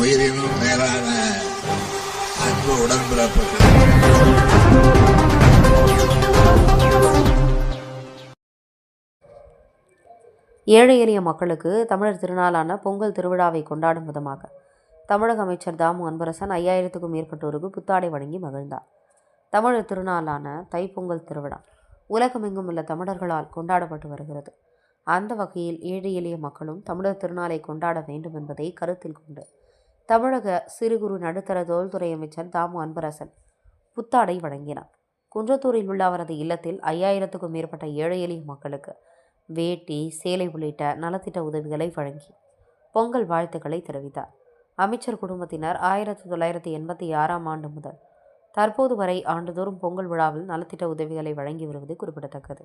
உயிரினும் மேலான அன்பு உடன்பிறப்புகள். ஏழை எளிய மக்களுக்கு தமிழர் திருநாளான பொங்கல் திருவிழாவை கொண்டாடும் விதமாக தமிழக அமைச்சர் தாமு அன்பரசன் ஐயாயிரத்துக்கும் மேற்பட்டோருக்கு புத்தாடை வழங்கி மகிழ்ந்தார். தமிழர் திருநாளான தைப்பொங்கல் திருவிழா உலகமெங்கும் உள்ள தமிழர்களால் கொண்டாடப்பட்டு வருகிறது. அந்த வகையில் ஏழை எளிய மக்களும் தமிழர் திருநாளை கொண்டாட வேண்டும் என்பதை கருத்தில் கொண்டு தமிழக சிறு குறு நடுத்தர தொழில்துறை அமைச்சர் தாமு அன்பரசன் புத்தாடை வழங்கினார். குன்றத்தூரில் உள்ள அவரது இல்லத்தில் ஐயாயிரத்துக்கும் மேற்பட்ட ஏழை எளிய மக்களுக்கு வேட்டி சேலை உள்ளிட்ட நலத்திட்ட உதவிகளை வழங்கி பொங்கல் வாழ்த்துக்களை தெரிவித்தார். அமைச்சர் குடும்பத்தினர் ஆயிரத்தி தொள்ளாயிரத்தி எண்பத்தி ஆறாம் ஆண்டு முதல் தற்போது வரை ஆண்டுதோறும் பொங்கல் விழாவில் நலத்திட்ட உதவிகளை வழங்கி வருவது குறிப்பிடத்தக்கது.